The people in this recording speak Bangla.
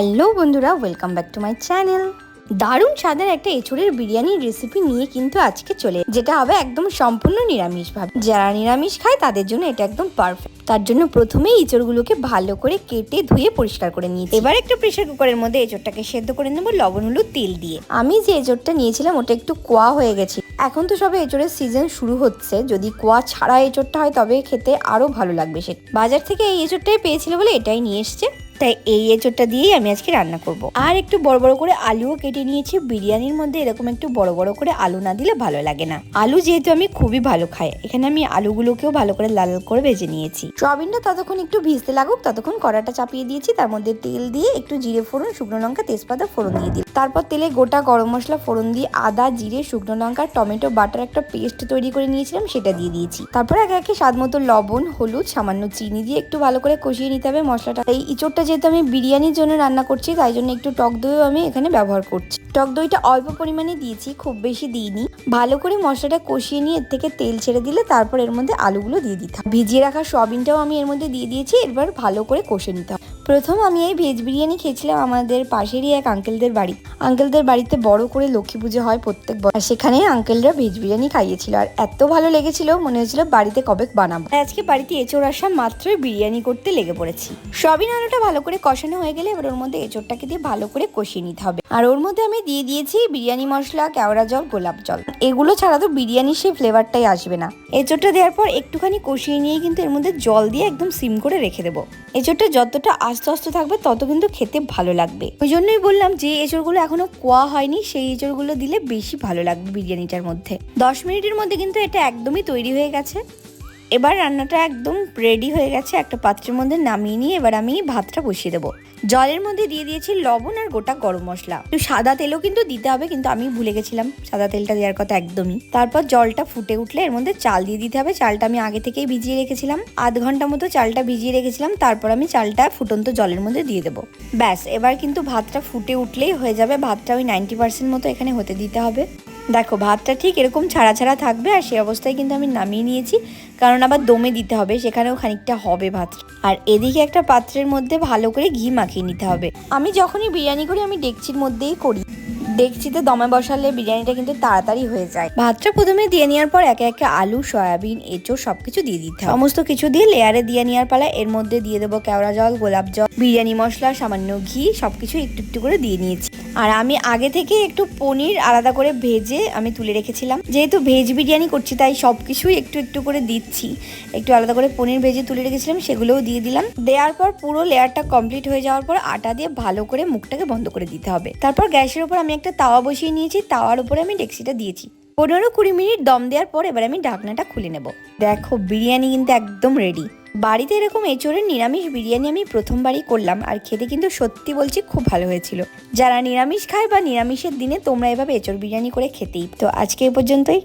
হ্যালো বন্ধুরা welcome back to my channel দারুণ স্বাদের একটা এঁচড়ের বিরিয়ানির রেসিপি নিয়ে কিন্তু আজকে চলে যেটা হবে একদম সম্পূর্ণ নিরামিষ ভাবে। যারা নিরামিষ খায় তাদের জন্য এটা একদম পারফেক্ট তার জন্য প্রথমেই এঁচড়গুলোকে ভালো করে কেটে ধুয়ে পরিষ্কার করে নিয়েছি। এবার একটা প্রেশার কুকারের মধ্যে এঁচড়টাকে সেদ্ধ করে নেব লবণ হলুদ তেল দিয়ে। আমি যে এঁচড়টা নিয়েছিলাম ওটা একটু কোয়া হয়ে গেছে। এখন তো সবে এঁচড়ের সিজন শুরু হচ্ছে। যদি কোয়া ছাড়া এঁচড়টা হয় তবে খেতে আরও ভালো লাগবে সে। বাজার থেকে এই এঁচড়টাই পেয়েছিল বলে এটাই নিয়ে এসছে। তাই এই এঁচড়টা দিয়েই আমি আজকে রান্না করব। আর একটু বড় বড় করে আলুও কেটে নিয়েছি। বিরিয়ানির মধ্যে এরকম একটু বড় বড় করে আলু না দিলে ভালো লাগে না। আলু যেহেতু আমি খুবই ভালো খাই, এখানে আমি আলুগুলোকেও ভালো করে লাল লাল করে ভেজে নিয়েছি। সয়াবিনটা ততক্ষণ একটু ভিজতে লাগুক, ততক্ষণ কড়াটা চাপিয়ে দিয়েছি। তার মধ্যে তেল দিয়ে একটু জিরে ফোড়ন, শুকনো লঙ্কা, তেজপাতা ফোড়ন দিয়ে দিই তারপর তেলে গোটা গরম মশলা ফোড়ন দিয়ে আদা, জিরে, শুকনো লঙ্কা, টমেটো, বাটার একটা পেস্ট তৈরি করে নিয়েছিলাম, সেটা দিয়ে দিয়েছি। তারপর একে একে স্বাদ মতো লবণ, হলুদ, সামান্য চিনি দিয়ে একটু ভালো করে কষিয়ে নিতে হবে মশলাটা। এই ইঁচড়টা যেহেতু আমি বিরিয়ানির জন্য রান্না করছি, তাই জন্য একটু টক দইও আমি এখানে ব্যবহার করছি। টক দইটা অল্প পরিমাণে দিয়েছি, খুব বেশি দিইনি। ভালো করে মশলাটা কষিয়ে নিয়ে এর থেকে তেল ছেড়ে দিলে তারপর এর মধ্যে আলুগুলো দিয়ে দিতে হবে ভিজিয়ে রাখা সয়াবিনটাও আমি এর মধ্যে দিয়ে দিয়েছি এবার ভালো করে কষে নিতে হবে প্রথম আমি এই ভেজ বিরিয়ানি খেয়েছিলাম আমাদের পাশেরই এক আঙ্কেলদের বাড়ি। আঙ্কেলদের বাড়িতে বড় করে লক্ষ্মী পুজো হয় প্রত্যেক বছর সেখানে আঙ্কেলরা ভেজ বিরিয়ানি খাইয়েছিল। আর এত ভালো লেগেছিল, মনে হয়েছিল বাড়িতে কবে বানাবো। আজকে বাড়িতে এঁচড় আসা মাত্রই বিরিয়ানি করতে লেগে পড়েছি। সবিন আলুটা ভালো করে কষানো হয়ে গেলে এবার ওর মধ্যে এঁচড়টাকে দিয়ে ভালো করে কষিয়ে নিতে হবে। আর ওর মধ্যে আমি দিয়ে দিয়েছি বিরিয়ানি মশলা, কেওড়া জল, গোলাপ জল। এগুলো ছাড়া তো বিরিয়ানির সেই ফ্লেভারটাই আসবে না। এঁচড়টা দেওয়ার পর একটুখানি কষিয়ে নিয়ে কিন্তু এর মধ্যে জল দিয়ে একদম সিম করে রেখে দেবো। এঁচড়টা যতটা আস্তে আস্তে থাকবে, তত কিন্তু খেতে ভালো লাগবে। ওই জন্যই বললাম যে, এঁচড়গুলো এখনও কোয়া হয়নি, সেই এঁচড়গুলো দিলে বেশি ভালো লাগবে বিরিয়ানিটার মধ্যে। দশ মিনিটের মধ্যে কিন্তু এটা একদমই তৈরি হয়ে গেছে। এবার রান্নাটা একদম রেডি হয়ে গেছে, একটা পাত্রের মধ্যে নামিয়ে নিয়ে এবার আমি ভাতটা বসিয়ে দেবো। জলের মধ্যে দিয়ে দিয়েছি লবণ আর গোটা গরম মশলা। সাদা তেলও কিন্তু দিতে হবে, কিন্তু আমি ভুলে গেছিলাম সাদা তেলটা দেওয়ার কথা একদমই। তারপর জলটা ফুটে উঠলে এর মধ্যে চাল দিয়ে দিতে হবে, চালটা আমি আগে থেকেই ভিজিয়ে রেখেছিলাম। আধ ঘণ্টা মতো চালটা ভিজিয়ে রেখেছিলাম, তারপর আমি চালটা ফুটন্ত জলের মধ্যে দিয়ে দেবো। ব্যাস, এবার কিন্তু ভাতটা ফুটে উঠলেই হয়ে যাবে, ভাতটা ওই নাইনটি পার্সেন্ট মতো এখানে হতে দিতে হবে। দেখো, ভাতটা ঠিক এরকম ছাড়া ছাড়া থাকবে আর সেই অবস্থায় কিন্তু আমি নামিয়ে নিয়েছি। কারণ আবার দমে দিতে হবে, সেখানেও খানিকটা হবে ভাত। আর এদিকে একটা পাত্রের মধ্যে ভালো করে ঘি মাখিয়ে নিতে হবে। আমি যখনই বিরিয়ানি করি, আমি ডেকচির মধ্যেই করি। ডেকচিতে দমে বসালে বিরিয়ানিটা কিন্তু তাড়াতাড়ি হয়ে যায়। ভাতটা প্রথমে দিয়ে নেওয়ার পর একে একে আলু, সয়াবিন, এঁচড় সবকিছু দিয়ে দিতে হবে। সমস্ত কিছু দিয়ে লেয়ারে দিয়ে নেওয়ার পালা, এর মধ্যে দিয়ে দেবো কেওড়া জল, গোলাপ জল, বিরিয়ানি মশলা, সামান্য ঘি, সবকিছু একটু একটু করে দিয়ে নিয়েছি। আর আমি আগে থেকে একটু পনির আলাদা করে ভেজে আমি তুলে রেখেছিলাম। যেহেতু ভেজ বিরিয়ানি করছি, তাই সব কিছুই একটু একটু করে দিচ্ছি। একটু আলাদা করে পনির ভেজে তুলে রেখেছিলাম, সেগুলোও দিয়ে দিলাম। দেওয়ার পর পুরো লেয়ারটা কমপ্লিট হয়ে যাওয়ার পর আটা দিয়ে ভালো করে মুখটাকে বন্ধ করে দিতে হবে। তারপর গ্যাসের উপর আমি একটা তাওয়া বসিয়ে নিয়েছি, তাওয়ার উপরে আমি ডেক্সিটা দিয়েছি। পনেরো কুড়ি মিনিট দম দেওয়ার পর এবার আমি ঢাকনাটা খুলে নেব। দেখো, বিরিয়ানি কিন্তু একদম রেডি বাড়িতে এরকম এঁচড়ের নিরামিষ বিরিয়ানি আমি প্রথমবারই করলাম আর খেতে কিন্তু সত্যি বলছি খুব ভালো হয়েছিল। যারা নিরামিষ খায় বা নিরামিষের দিনে তোমরা এভাবে এঁচড় বিরিয়ানি করে খেতেই, তো আজকে এ পর্যন্তই।